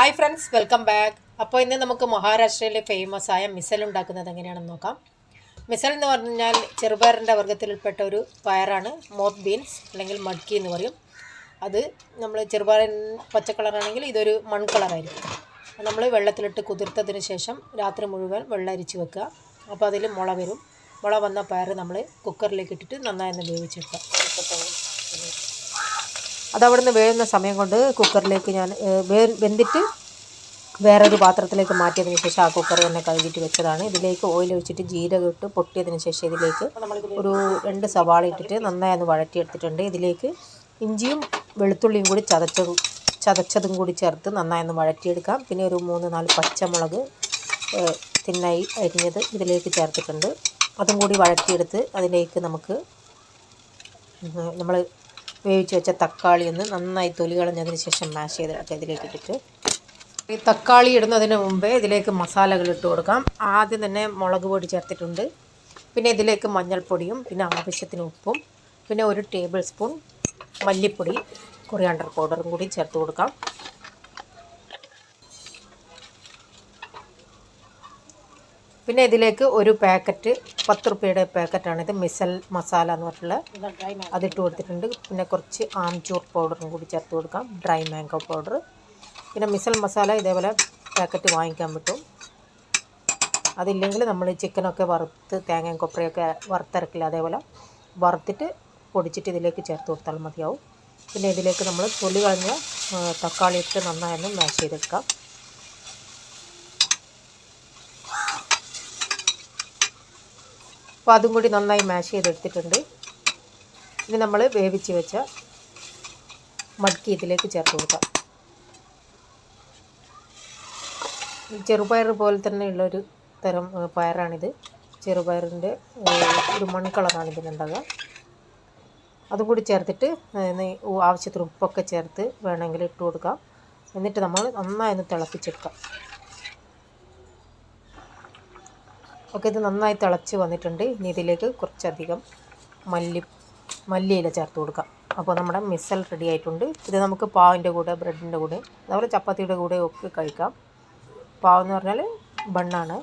Hi friends welcome back അപ്പോൾ ഇന്ന് നമുക്ക് മഹാരാഷ്ട്രയിലെ ഫേമസ് ആയ മിസൽ ഉണ്ടാക്കുന്നത് എങ്ങനെയാണെന്ന് നോക്കാം. മിസൽ എന്ന് പറഞ്ഞാൽ ചെറുപയറിന്റെ വർഗത്തിൽപ്പെട്ട ഒരു പയറാണ്. മോത്ത് ബീൻസ് അല്ലെങ്കിൽ മഡ്കി എന്ന് പറയും. അത് നമ്മൾ ചെറുപയർ പച്ച കളറാണെങ്കിൽ ഇതൊരു മൺ കളറായിരിക്കും നമ്മൾ വെള്ളത്തിലിട്ട് കുതിർത്തതിന് ശേഷം രാത്രി മുഴുവൻ വെള്ളം അരിച്ച് വെക്കുക. അപ്പോൾ അതിൽ മുള വരും. മുള വന്ന പയർ നമ്മൾ കുക്കറിലേക്ക് ഇട്ടിട്ട് നന്നായി ഒന്ന് വേവിച്ചെടുക്കാം അതവിടെ വേഴുന്ന സമയം കൊണ്ട് കുക്കറിലേക്ക് ഞാൻ വെന്തിട്ട് വേറൊരു പാത്രത്തിലേക്ക് മാറ്റിയതിന് ശേഷം ആ കുക്കർ തന്നെ കഴുകിയിട്ട് വെച്ചതാണ്. ഇതിലേക്ക് ഓയിൽ ഒഴിച്ചിട്ട് ജീരകം ഇട്ട് പൊട്ടിയതിന് ശേഷം ഇതിലേക്ക് ഒരു രണ്ട് സവാള ഇട്ടിട്ട് നന്നായി ഒന്ന് വഴറ്റിയെടുത്തിട്ടുണ്ട്. ഇതിലേക്ക് ഇഞ്ചിയും വെളുത്തുള്ളിയും കൂടി ചതച്ചതും ചതച്ചതും കൂടി ചേർത്ത് നന്നായി ഒന്ന് വഴറ്റിയെടുക്കാം. പിന്നെ ഒരു മൂന്ന് നാല് പച്ചമുളക് തിന്നായി അരിഞ്ഞത് ഇതിലേക്ക് ചേർത്തിട്ടുണ്ട്. അതും കൂടി വഴറ്റിയെടുത്ത് അതിലേക്ക് നമുക്ക് നമ്മൾ വേവിച്ച് വെച്ച തക്കാളി ഒന്ന് നന്നായി തൊലി കളഞ്ഞതിന് ശേഷം മാഷ് ചെയ്തെടുക്കുക ഇതിലേക്ക് ഇട്ടിട്ട്. ഈ തക്കാളി ഇടുന്നതിന് മുമ്പേ ഇതിലേക്ക് മസാലകൾ ഇട്ട് കൊടുക്കാം. ആദ്യം തന്നെ മുളക് പൊടി ചേർത്തിട്ടുണ്ട്. പിന്നെ ഇതിലേക്ക് മഞ്ഞൾപ്പൊടിയും പിന്നെ ആവശ്യത്തിന് ഉപ്പും പിന്നെ ഒരു ടേബിൾ സ്പൂൺ മല്ലിപ്പൊടി കൊറിയാണ്ടർ പൗഡറും കൂടി ചേർത്ത് കൊടുക്കാം. പിന്നെ ഇതിലേക്ക് ഒരു പാക്കറ്റ് പത്ത് റുപ്യയുടെ പാക്കറ്റാണിത് മിസൽ മസാല എന്ന് പറഞ്ഞിട്ടുള്ള. അതിട്ട് കൊടുത്തിട്ടുണ്ട്. പിന്നെ കുറച്ച് ആംചൂർ പൗഡറും കൂടി ചേർത്ത് കൊടുക്കാം. Dry mango powder. പിന്നെ മിസൽ മസാല ഇതേപോലെ പാക്കറ്റ് വാങ്ങിക്കാൻ പറ്റും. അതില്ലെങ്കിൽ നമ്മൾ ചിക്കനൊക്കെ വറുത്ത് തേങ്ങയും കൊപ്രയൊക്കെ വറുത്തിറക്കില്ല അതേപോലെ വറുത്തിട്ട് പൊടിച്ചിട്ട് ഇതിലേക്ക് ചേർത്ത് കൊടുത്താൽ മതിയാവും. പിന്നെ ഇതിലേക്ക് നമ്മൾ തൊലി കളഞ്ഞ തക്കാളി ഇട്ട് നന്നായി ഒന്ന് മാഷ് ചെയ്തെടുക്കാം. അപ്പോൾ അതും കൂടി നന്നായി മാഷ് ചെയ്തെടുത്തിട്ടുണ്ട്. ഇനി നമ്മൾ വേവിച്ച് വെച്ച മടക്കി ഇതിലേക്ക് ചേർത്ത് കൊടുക്കാം. ചെറുപയർ പോലെ തന്നെയുള്ളൊരു തരം പയറാണിത്. ചെറുപയറിന്റെ ഒരു മൺ കളറാണ് ഇതിനുണ്ടാകുക അതും കൂടി ചേർത്തിട്ട് ആവശ്യത്തിന് ഉപ്പൊക്കെ ചേർത്ത് വേണമെങ്കിൽ ഇട്ട് കൊടുക്കാം. എന്നിട്ട് നമ്മൾ നന്നായി ഒന്ന് തിളപ്പിച്ചെടുക്കാം. ഒക്കെ ഇത് നന്നായി തിളച്ച് വന്നിട്ടുണ്ട്. ഇനി ഇതിലേക്ക് കുറച്ചധികം മല്ലി മല്ലിയില ചേർത്ത് കൊടുക്കാം. അപ്പോൾ നമ്മുടെ മിസൽ റെഡി ആയിട്ടുണ്ട്. ഇത് നമുക്ക് പാവിന്റെ കൂടെ ബ്രെഡിന്റെ കൂടെ അതുപോലെ ചപ്പാത്തിയുടെ കൂടെ ഒക്കെ കഴിക്കാം. പാവ് എന്ന് പറഞ്ഞാൽ ബണ്ണാണ്.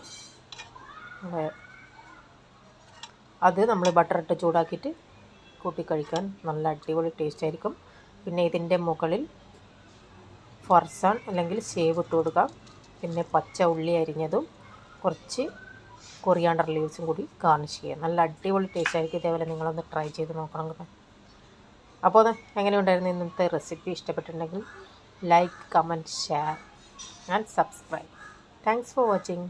അത് നമ്മൾ ബട്ടർ ഇട്ട് ചൂടാക്കിയിട്ട് കൂട്ടി കഴിക്കാൻ നല്ല അടിപൊളി ടേസ്റ്റ് ആയിരിക്കും. പിന്നെ ഇതിന്റെ മുകളിൽ ഫർസാൻ അല്ലെങ്കിൽ സേവ് ഇട്ട് കൊടുക്കാം. പിന്നെ പച്ച ഉള്ളി അരിഞ്ഞതും കുറച്ച് കൊറിയാണ്ടർ ലീവ്സും കൂടി ഗാർണിഷ് ചെയ്യാം നല്ല അടിപൊളി ടേസ്റ്റ് ആയിരിക്കും ഇതേപോലെ നിങ്ങളൊന്ന് ട്രൈ ചെയ്ത് നോക്കണം കേട്ടോ അപ്പോൾ അത് എങ്ങനെയുണ്ടായിരുന്നു ഇന്നത്തെ റെസിപ്പി ഇഷ്ടപ്പെട്ടിട്ടുണ്ടെങ്കിൽ like comment share and subscribe thanks for watching